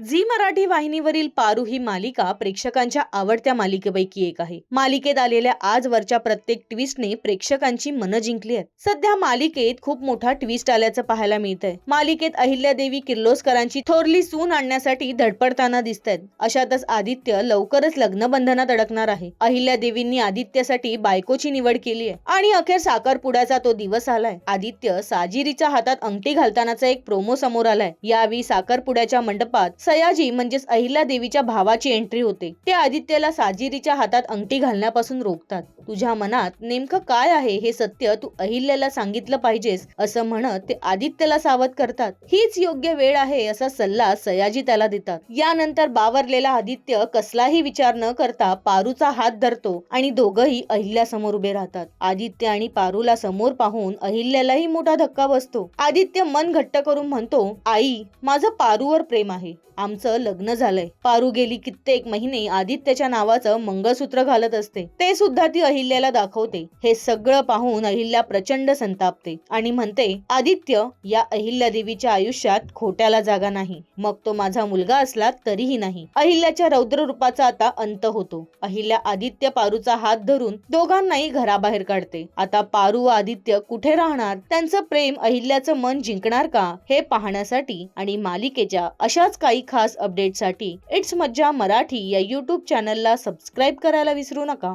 Zee Marathi वाहिनीवरील पारू ही मालिका प्रेक्षकांच्या आवडत्या मालिकेपैकी एक आहे. मालिकेत आलेल्या आजवरच्या प्रत्येक ट्विस्टने प्रेक्षकांची मनं जिंकली आहेत. सध्या मालिकेत खूप मोठा ट्विस्ट आल्याचं पाहायला मिळतंय. मालिकेत अहिल्या देवी किर्लोस्करांची थोरली सून आणण्यासाठी धडपडताना दिसत आहेत अशातच आदित्य लवकरच लग्न बंधनात अडकणार आहे. अहिल्या देवींनी आदित्यसाठी बायकोची निवड केली आहे. आणि अखेर साखरपुड्याचा तो दिवस आलाय. आदित्य साजिरीच्या हातात अंगठी घालतानाचा एक प्रोमो समोर आलाय. यावेळी साखरपुड्याच्या मंडपात सयाजी म्हणजेच अहिल्या देवीच्या भावाची एंट्री होते. ते आदित्यला साजिरीच्या हातात अंगठी घालण्यापासून रोखतात. तुझ्या मनात नेमकं काय आहे हे सत्य तू अहिल्याला सांगितलं पाहिजेस असं म्हणत ते आदित्यला सावध करतात. हीच योग्य वेळ आहे असा सल्ला सयाजी त्याला देतात. यानंतर बावरलेला आदित्य कसलाही विचार न करता पारूचा हात धरतो आणि दोघही अहिल्यासमोर उभे राहतात. आदित्य आणि पारूला समोर पाहून अहिल्यालाही मोठा धक्का बसतो. आदित्य मन घट्ट करून म्हणतो आई माझं पारूवर प्रेम आहे. आमचं लग्न झालंय. पारू गेली कित्येक महिने आदित्यच्या नावाचं मंगळसूत्र घालत असते. ते सुद्धा ती अहिल्याला दाखवते. हे सगळं पाहून अहिल्या प्रचंड संतापते आणि म्हणते आदित्य या अहिल्या देवीच्या आयुष्यात खोट्याला जागा नाही. मग तो माझा मुलगा असला तरीही नाही. अहिल्याच्या रौद्र रूपाचा आता अंत होतो. अहिल्या आदित्य पारूचा हात धरून दोघांनाही घराबाहेर काढते. आता पारू व आदित्य कुठे राहणार? त्यांचं प्रेम अहिल्याचं मन जिंकणार का? हे पाहण्यासाठी आणि मालिकेच्या अशाच काही काही खास अपडेटसाठी इट्स मज्जा मराठी या यूट्यूब चॅनलला सबस्क्राईब करायला विसरू नका.